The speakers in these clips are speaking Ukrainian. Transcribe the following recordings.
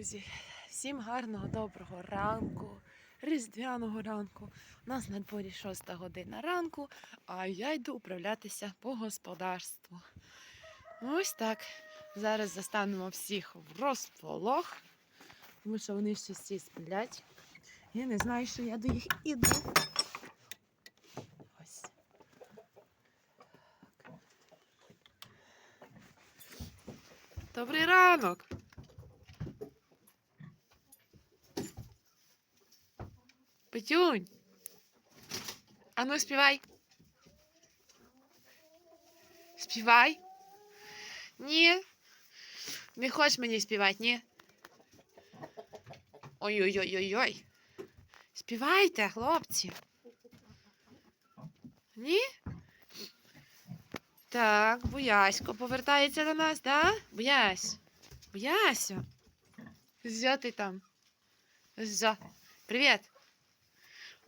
Друзі, всім гарного доброго ранку, різдвяного ранку. У нас на дворі 6 година ранку, а я йду управлятися по господарству. Ось так. Зараз застанемо всіх в розполох, тому що вони ще всі сплять. Я не знаю, що я до їх іду. Ось. Добрий ранок! Петюнь. А ну співай. Співай. Ні. Не хочеш мені співати, ні? Ой-ой-ой-ой-ой. Співайте, хлопці. Ні? Так, Буясько повертається до нас, да? Буясь. Буясю. Зя ти там. Зя. Привіт.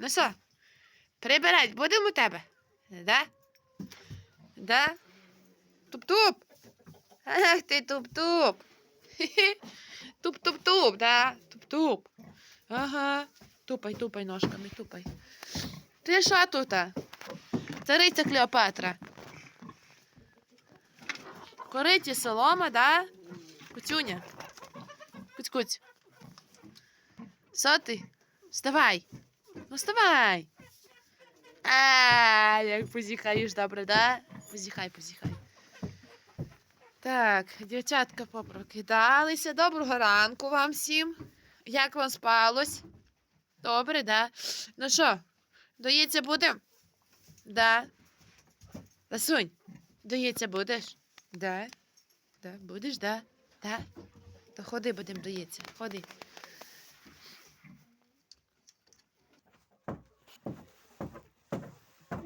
Ну що, прибирать будемо у тебе? Да? Да? Туп-туп. Ах ти туп-туп. Туп-туп-туп, да? Туп-туп. Ага. Тупай, тупай ножками, тупай. Ти що тут? Цариця Клеопатра. Кориті солома, да? Куцюня. Куць-куць. Що ти? Вставай. Ну вставай. А, як позіхаєш, добре, да? Позіхай, позіхай. Так, дівчатка попрокидалися. Доброго ранку вам всім. Як вам спалось? Добре, да? Ну що, доїться будем? Да. Ласунь, доїться будеш? Да. Да, будеш, да? Да. То ходи будемо доїться. Ходи.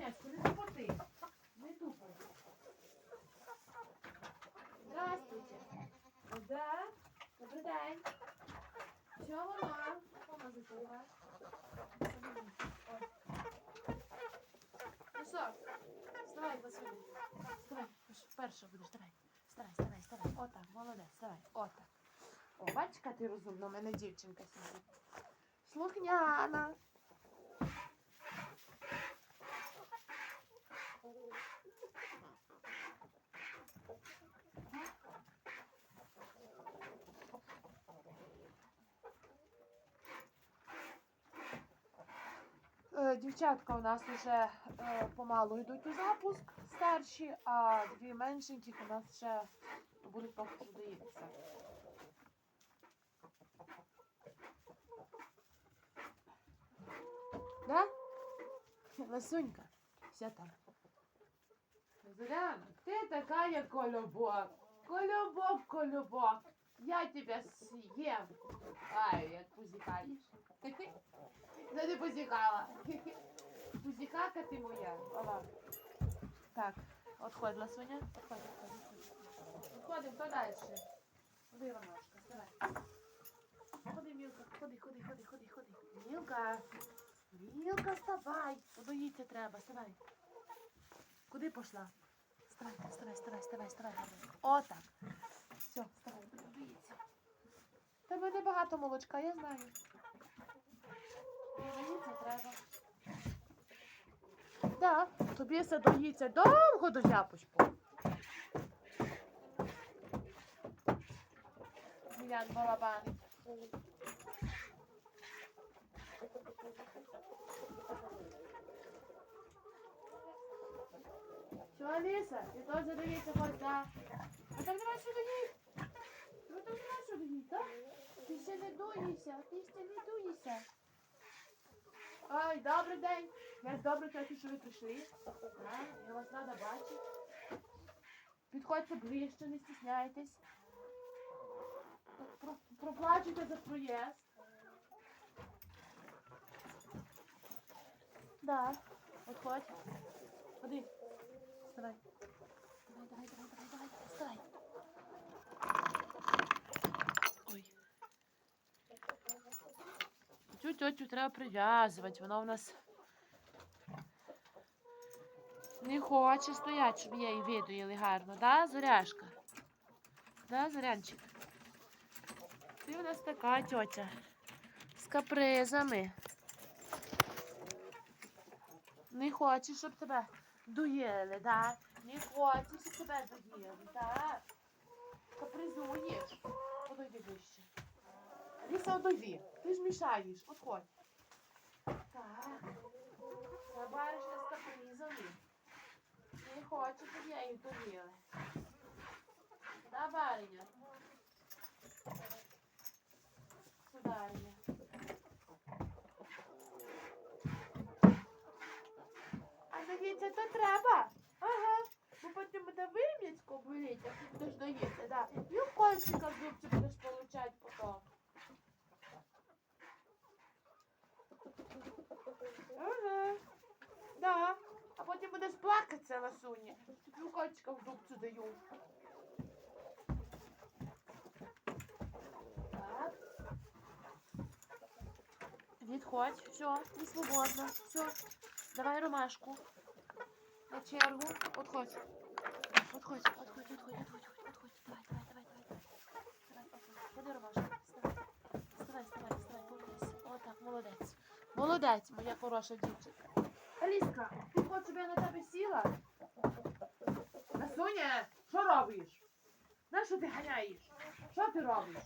Ясько, не тупоти. Не тупай. Здравствуйте. Да? Добрий день. Що вона? Мама затула. Ну що? Вставай, Василь. Вставай. Перша будеш, давай. Вставай, вставай, вставай. Отак, молодець, вставай. Отак. О, бачиш, яка ти розумна, у мене дівчинка сидить. Слухняна. Дівчатка у нас вже е, помалу йдуть у запуск старші, а дві меншеньких у нас ще будуть поки доїтися. Да? Ласунька, вся там. Зоряна, ти такая колобок. Колобок, колобок. Я тебя съем. Ай, як позіхаєш. Ну не позіхала. Позіхака ти моя. Ова. Так, отходь, ласуня. Отходь, отходь, отходь. Отходим, хто далі? Ходи, Ромашка, давай. Ходи, Мілка, ходи, ходи, ходи, ходи, ходи. Мілка. Мілка, вставай. Подоїться треба, вставай. Куди пішла? Вставай, вставай, вставай, вставай, вставай. Отак. Все, вставай, подоїться. Тебе небагато молочка, я знаю. Так, тобі все доїться довго до зяпочку. Як балабан. Що, Аліса, ти теж доїться хоч, так? А там нема що доїть? Ну там нема що доїть, так? Ти ще не дуєшся, ти ще не дуєшся. Ой, добрий день. Я добре тільки, що ви прийшли. А, я вас рада бачити. Підходьте ближче, не стісняйтесь. Проплачуйте за проїзд. Да. Отходь. Ходи. Вставай. Давай, давай, давай, давай, давай. Вставай. Цю тьотю треба прив'язувати, вона у нас не хоче стояти, щоб її видоїли гарно, да, Зоряшка? Да, Зорянчик? Ти у нас така тьотя. З капризами. Не хочеш, щоб тебе доїли, да? Не хочеш, щоб тебе доїли, так? Капризуєш. Подойди ближче. Аліса, одойди. Ти ж мішаєш. Отходь. Так. Та баришня з капризами. Не хоче, щоб я їх доїли. Да, бариня? Судариня. А доїться то треба. Ага. Бо потім буде вим'ячко боліть, як ти будеш доїти, да. І в кольчика в зубці будеш получать потім. Ага. Да. А потім будеш плакатися, ласуні. Тобі укольчика в зубцю даю. Так. Відходь, все, не свободно. Все. Давай ромашку. На чергу. Отходь. Отходь, отходь, отходь, отходь, отходь, отходь. Давай, давай, давай, давай. Давай, отходь. Ходи, ромашку. Вставай. Вставай, вставай, вставай, молодець. Отак, молодець. Молодець, моя хороша дівчинка. Аліска, ти хочеш, щоб я на тебе сіла? Насуня, що робиш? На що ти ганяєш? Що ти робиш?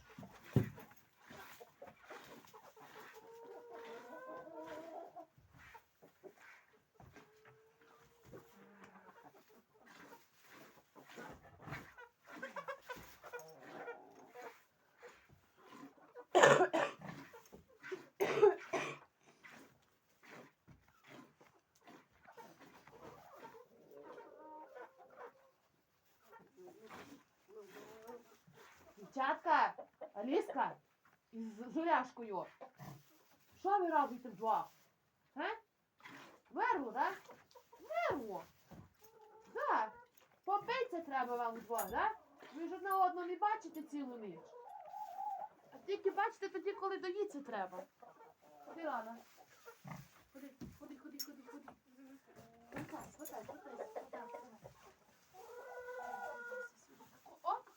Дівчатка, Аліска, із Зуляшкою. Що ви робите вдвох? Вирву, так? Вирву. Так. Побитися треба вам вдвох, так? Ви ж одне одного не бачите цілу ніч. А тільки бачите тоді, коли доїться треба. Ходи, Лана. Ходи, ходи, ходи, ходи, ходи. Хватай, хватай, хватай, хватай, хватай. Оп.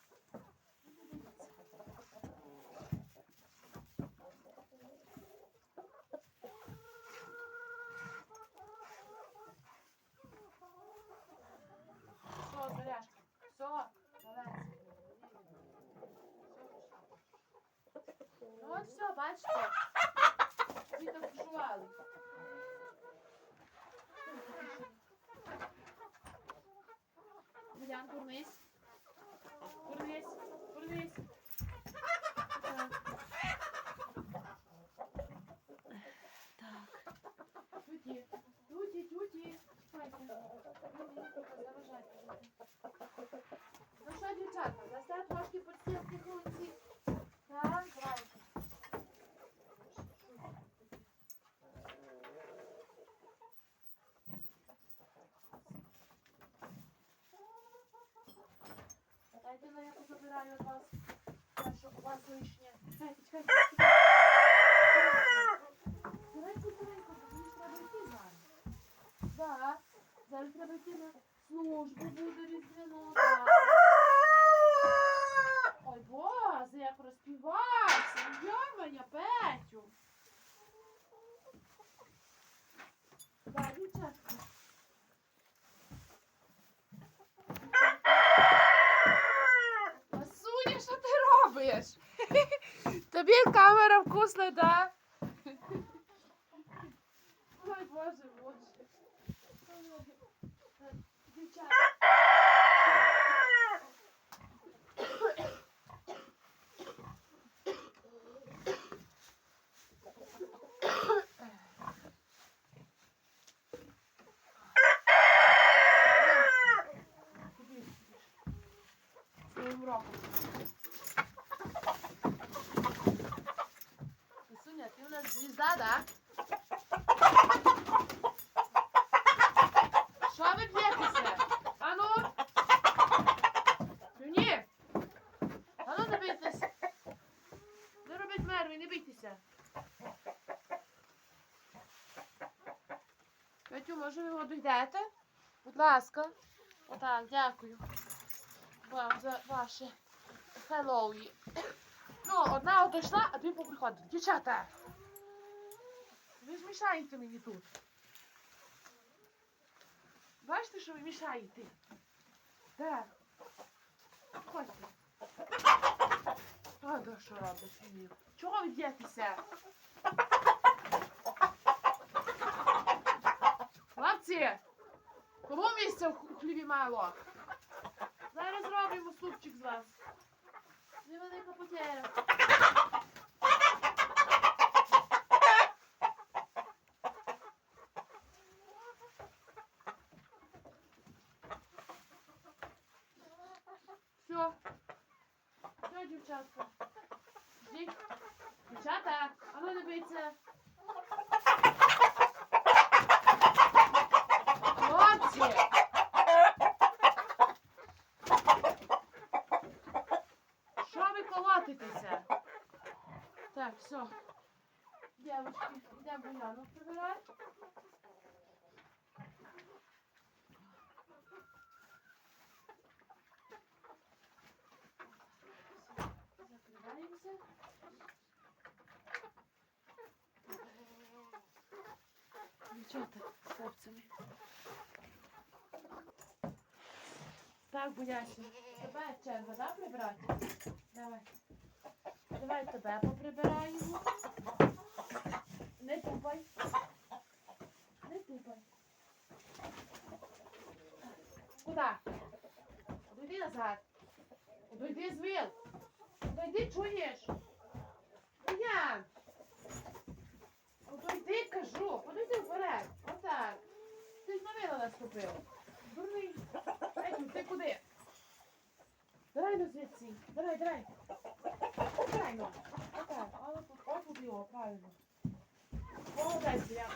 Все, Заряшка. Все, молодець. Ну от все, бачите. Так жували. Юліан, курнись. Курнись, курнись. Так. Так. Туті, туті, туті. Стойте. Заважайте. Ну що, дівчата, дасте трошки підсілки хлопці? Так, давайте. Дайте на я позабираю від вас. Те, що у вас лишнє. Мені ж треба йти зараз. Треба йти службу, буде різдвяно. Ой, Боже, як розпівався. Йоманя, Петю. Да, дівчатка. Масуня, що ти робиш? Тобі камера вкусна, да? Ой, Боже, Боже. Дівчата. Своїм. Кисуня, ти у нас звізда, да? Що ви б'єтеся? Ану? Ні. Ану, не бійтесь. Не робіть мерві, не бійтеся. Петю, може ви його дійдете? Будь ласка. Отак, дякую. Вам за ваше хеллоуі. Ну, одна отойшла, а дві поприходили. Дівчата! Ви ж мішаєте мені тут. Бачите, що ви мішаєте? Так. Ходьте. А, да, що робиш мені? Чого ви б'єтеся? Хлопці! Кому місця в хліві мало? Зараз зробимо супчик з вас. Потеря. Все. Все, дівчатка. Ждіть. Дівчата, а ну не бийте. Хлопці! Що ви колотитеся? Так, все. Девочки, йдемо Яну прибирати. Закриваємося. Дівчата з хлопцями. Так, Буясі, тебе черга, да, прибирати? Давай. Давай тебе поприбираємо. Не тупай. Не тупай. Куда? Одойди назад. Одойди з вил. Одойди, чуєш? Буян. Одойди, кажу. Подойди вперед. Отак. Ти ж на вила наступив. Дурний. Ти куди? Давай ну звідси. Давай, давай. Давай ну. Отак. Але тут от тут його, правильно. Молодець, я.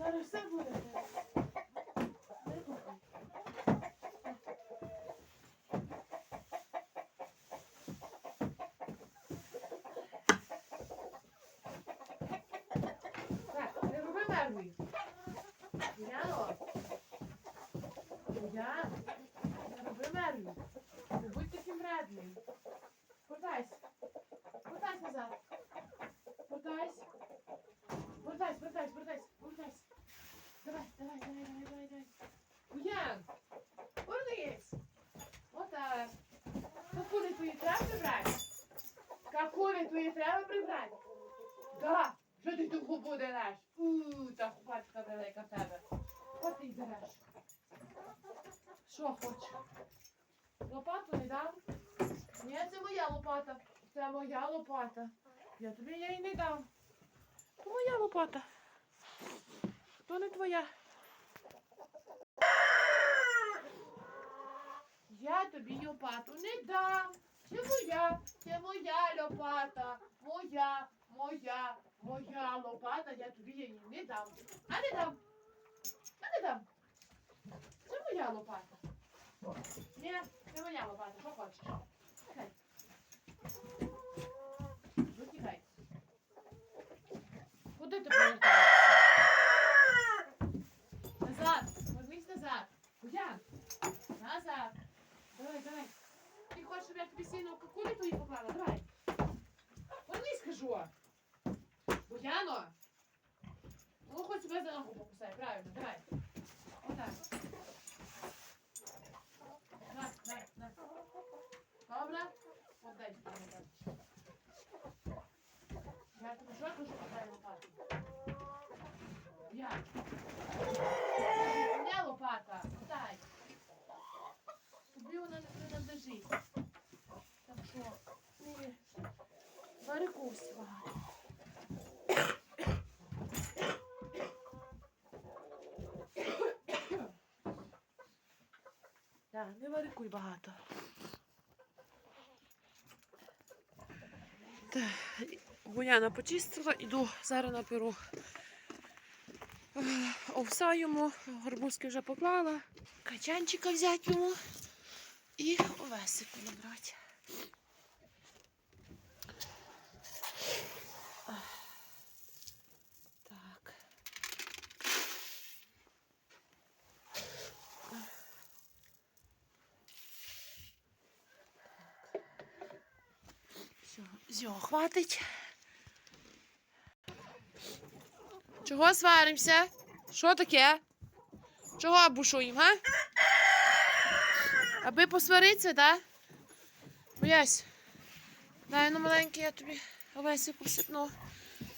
Ну, я зараз все буде. Не тупай. Так, не роби нервів. Яно. Я. Не роби нервів. Не будь таким вредним. Повертайся. Повертайся назад. Повертайся. Повертайся, повертайся, повертайся, повертайся. Давай, давай, давай, давай, давай, давай. Уян. Повернись. Отак. Какую твої треба прибрати? Какую твої треба прибрати? Да. Що ти ту губу дереш? Та хупачка велика тебе. От ти й дереш. Що хочеш? Лопату не дам? Ні, це моя лопата. Це моя лопата. Я тобі її не дам. То моя лопата. То не твоя. Я тобі лопату не дам. Це моя, це моя лопата. Моя, моя, моя лопата. Я тобі її не дам. А не дам. А не дам. Це моя лопата. Ні, це моя лопата. Що хочеш? Витягай. Куди ти повертаєшся? Назад! Вернись назад! Кудя? Назад! Давай, давай. Ти хочеш, щоб я тобі сильно кулі твої поклала? Давай. Вернись, кажу. Буяно! Ну, хоч себе за ногу покусай, правильно, давай. Отак. На, на, на. Добре? Отдай мені так. Я тобі що кажу, отдай лопату. Я. Не лопата, отдай. Тобі вона не принадлежить. Так що, не варикуйся багато. Так, не варикуй багато. Буяна почистила, іду зараз на перу. овса йому, горбузки вже поклала, качанчика взяти йому і овесику набрати. Хватить. Чого сваримося? Що таке? Чого бушуємо, га? Аби посваритися, так? Боясь. Дай ну маленький, я тобі овесику всипну.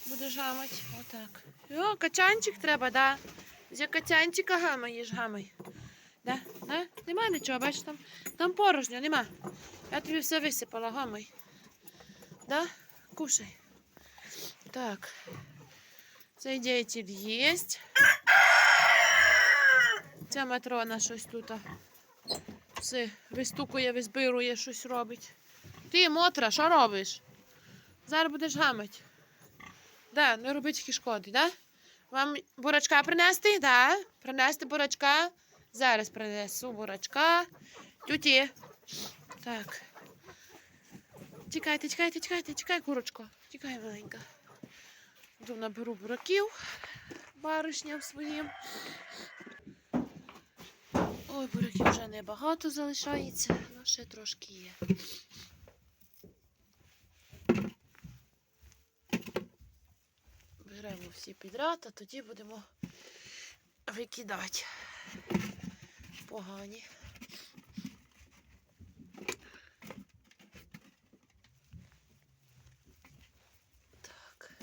Будеш гамать. Отак. О, качанчик треба, да? Зі качанчика гамаєш, гамай. Да? Да? Нема нічого, бачиш, там, там порожньо, нема. Я тобі все висипала, гамай. Да? Кушай. Так. Діятель є. Ця матрона щось тут. Все вистукує, визбирує, щось робить. Ти, Мотра, що робиш? Зараз будеш гамати. Да, не робить тільки шкоди, да? Вам бурачка принести? Да? Принести бурачка? Зараз принесу бурачка. Тюті. Так. Тікайте, тікайте, тікайте, тікай, курочко. Тікай, маленька. Йду наберу бураків баришням своїм. Ой, буряків вже небагато залишається, але ще трошки є. Беремо всі підряд, а тоді будемо викидати. Погані. Так.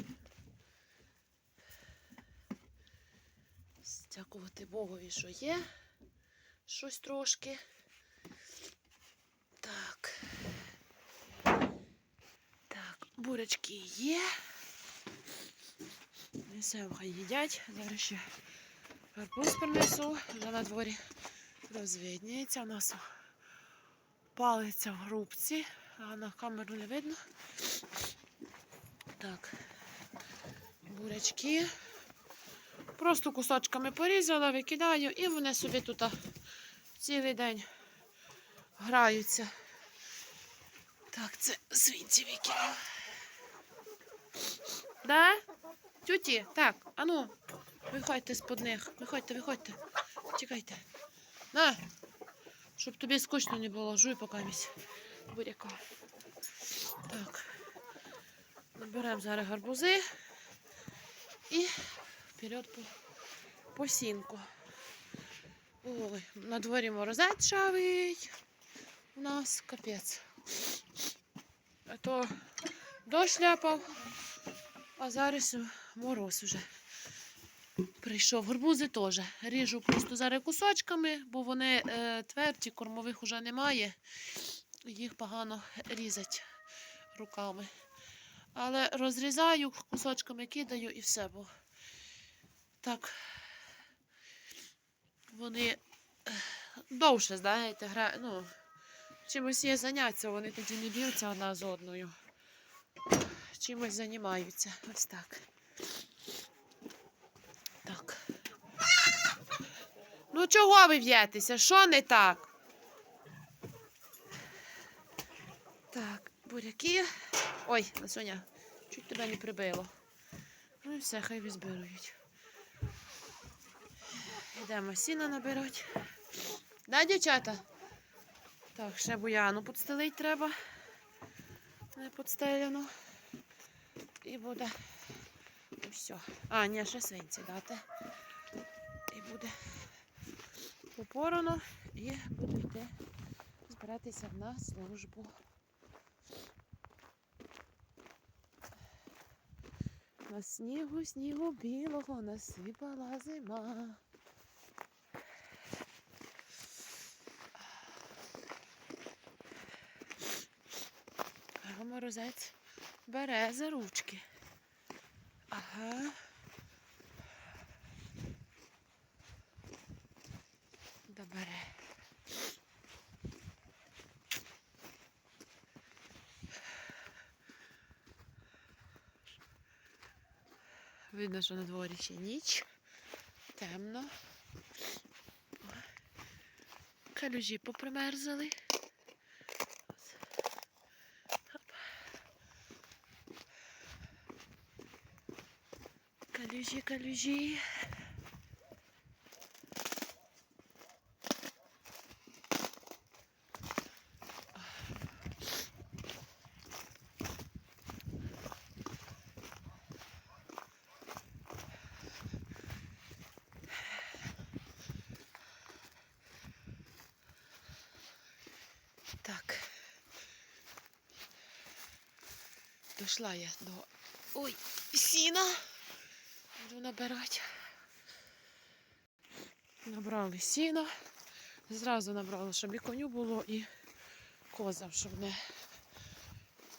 Дякувати Богові, що є. Щось трошки. Так. Так, бурячки є. Несемо, хай їдять. Зараз ще гарбуз принесу. Вже на дворі розвідняється. У нас палиться в грубці, а на камеру не видно. Так. Бурячки. Просто кусочками порізала, викидаю і вони собі тут цілий день граються. Так, це звідси викину. Да? Тюті, так, ану, виходьте з-под них. Виходьте, виходьте. Чекайте. На, щоб тобі скучно не було, жуй поки місь буряка. Так. Наберемо зараз гарбузи і вперед по, по сінку. Ой, на дворі морозець шавить. У нас капець. А то дощ ляпав, а зараз мороз уже. Прийшов гарбузи теж. Ріжу просто зараз кусочками, бо вони е, тверді, кормових уже немає. Їх погано різать руками. Але розрізаю, кусочками кидаю і все. Бо так вони е, довше, знаєте, гра... ну, чимось є заняття, вони тоді не б'ються одна з одною. Чимось займаються. Ось так. Так. Ну чого ви в'єтеся? Що не так? Так, буряки. Ой, Ласоня, чуть тебе не прибило. Ну і все, хай візбирують. Йдемо сіна набирати. Да, дівчата? Так, ще буяну підстелити треба. Не підстеляну. І буде. І все. А, ні, ще свинці дати. І буде попорано і буду йти збиратися на службу. На снігу, снігу білого насипала зима. А морозець бере за ручки. Ага. Да бере. Видно, що на дворі ще ніч. Темно. Калюжі попримерзали. калюжі, калюжі. Так. Дошла я до... Ой, сіна. Буду набирати. Набрали сіна. Зразу набрали, щоб і коню було, і козам, щоб не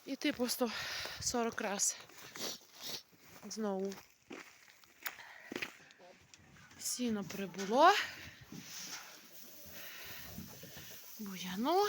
іти по 140 раз. Знову. Сіно прибуло. Буяно.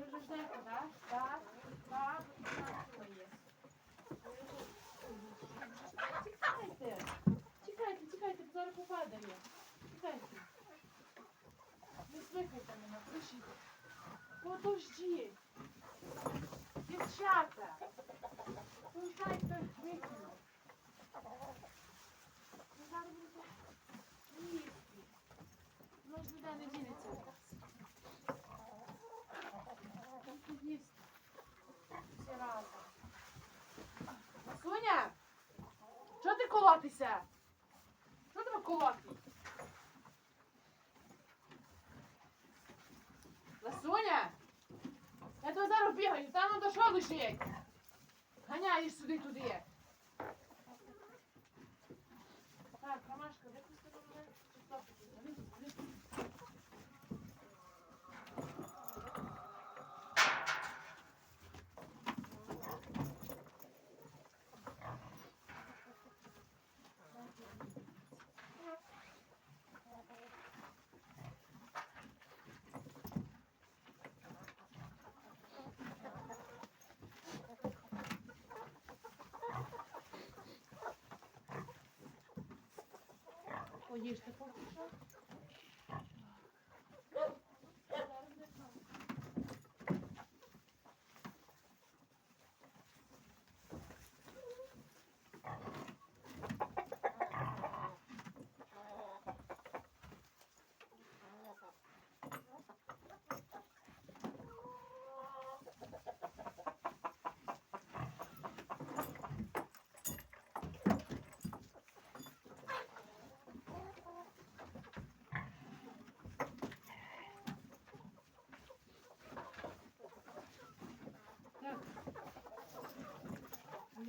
Ви вже ждете, так? Так, так, є. Тікайте. Тікайте, тікайте, бо зараз попадає. Тікайте. Не смикайте мене, кричіть. Подожди. Дівчата. Пускайте викину. Ви зараз будете їсти. Соня! Чого ти колотися? Що тебе колоти? Ласуня! Я тебе зараз бігаю, там до що лежить? Ганяєш сюди туди. Так, Ромашка, випусти до мене. Чи хто тут? Вони тут, вони тут. Поїжте поки що.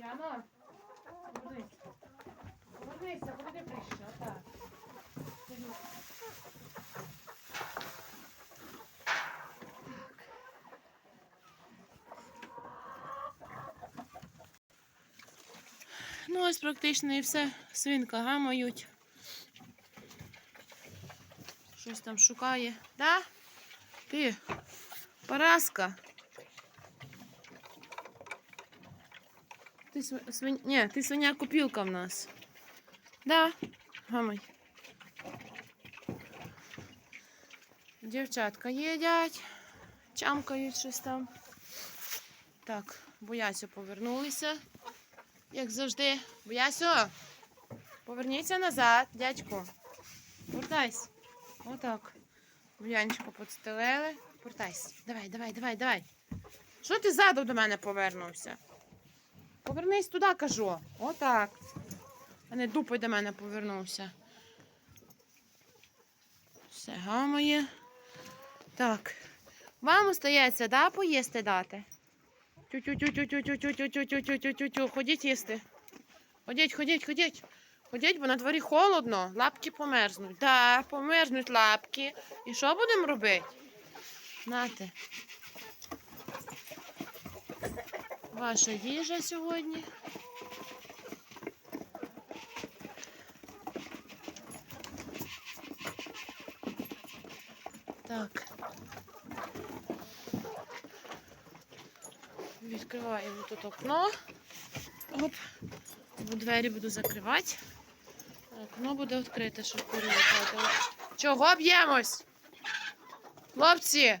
Яна, повернись. Повернися, куди прийшла? Так. Ну, ось практично і все. Свинка гамають. Щось там шукає. Да? Ти, Параска. Ти св- свин... Ні, ти свиня купілка в нас. Да, гамай. Дівчатка їдять, чамкають щось там. Так, Боясю повернулися, як завжди. Боясю, поверніться назад, дядько. Вертайся. Отак. Буянчика підстелили. Вертайся. Давай, давай, давай, давай. Що ти ззаду до мене повернувся? Повернись туди, кажу. Отак. А не дупой до мене повернувся. Все гамає. Так. Вам остається, да, поїсти дати? Тю-тю-тю-тю-тю-тю-тю-тю-тю-тю-тю-тю-тю. Ходіть їсти. Ходіть, ходіть, ходіть. Ходіть, бо на дворі холодно, лапки померзнуть. Так, померзнуть лапки. І що будемо робити? Нате. Ваша їжа сьогодні. Так. Відкриваємо тут окно. Оп. Бо двері буду закривати. Окно буде відкрите, щоб переїхати. Чого б'ємось? Хлопці!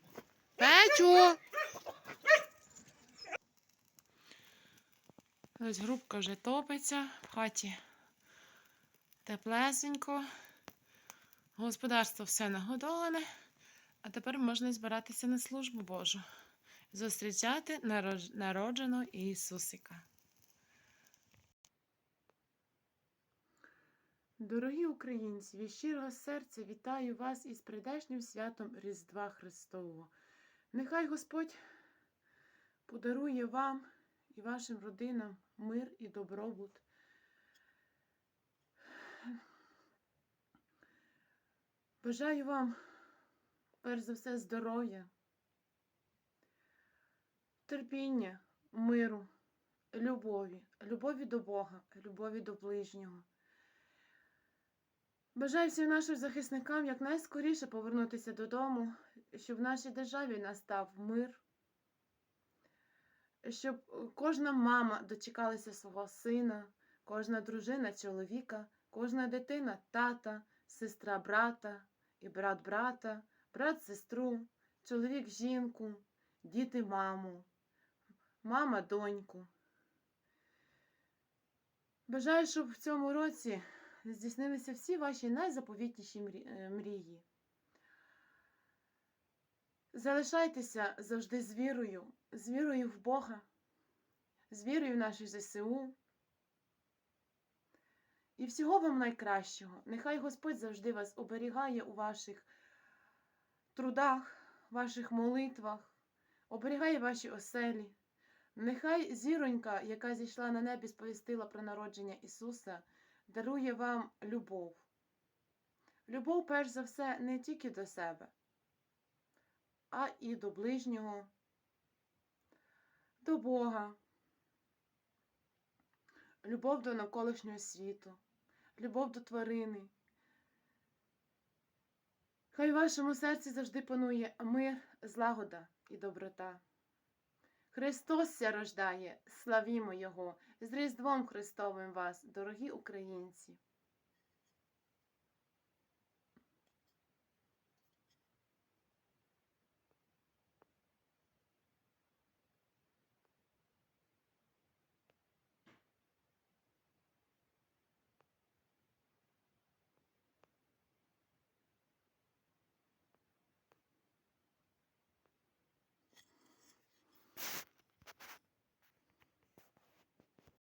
Петю. Ось грубка вже топиться в хаті. Теплесенько. Господарство все нагодоване. А тепер можна збиратися на службу Божу. Зустрічати народженого Ісусика. Дорогі українці, від щирого серця вітаю вас із прийдешнім святом Різдва Христового. Нехай Господь подарує вам і вашим родинам мир і добробут. Бажаю вам, перш за все, здоров'я, терпіння, миру, любові, любові до Бога, любові до ближнього. Бажаю всім нашим захисникам якнайскоріше повернутися додому, щоб в нашій державі настав мир, щоб е, кожна мама дочекалася свого сина, кожна дружина чоловіка, кожна дитина тата, сестра брата і брат брата, брат сестру, чоловік жінку, діти маму, мама доньку. Бажаю, щоб в цьому році здійснилися всі ваші найзаповітніші е, мрії. Залишайтеся завжди з вірою, з вірою в Бога, з вірою в наші ЗСУ. І всього вам найкращого. Нехай Господь завжди вас оберігає у ваших трудах, ваших молитвах, оберігає ваші оселі. Нехай зіронька, яка зійшла на небі, сповістила про народження Ісуса, дарує вам любов. Любов, перш за все, не тільки до себе, а і до ближнього, до Бога, любов до навколишнього світу, любов до тварини. Хай в вашому серці завжди панує мир, злагода і доброта. Христос ся рождає, славімо Його! З Різдвом Христовим вас, дорогі українці!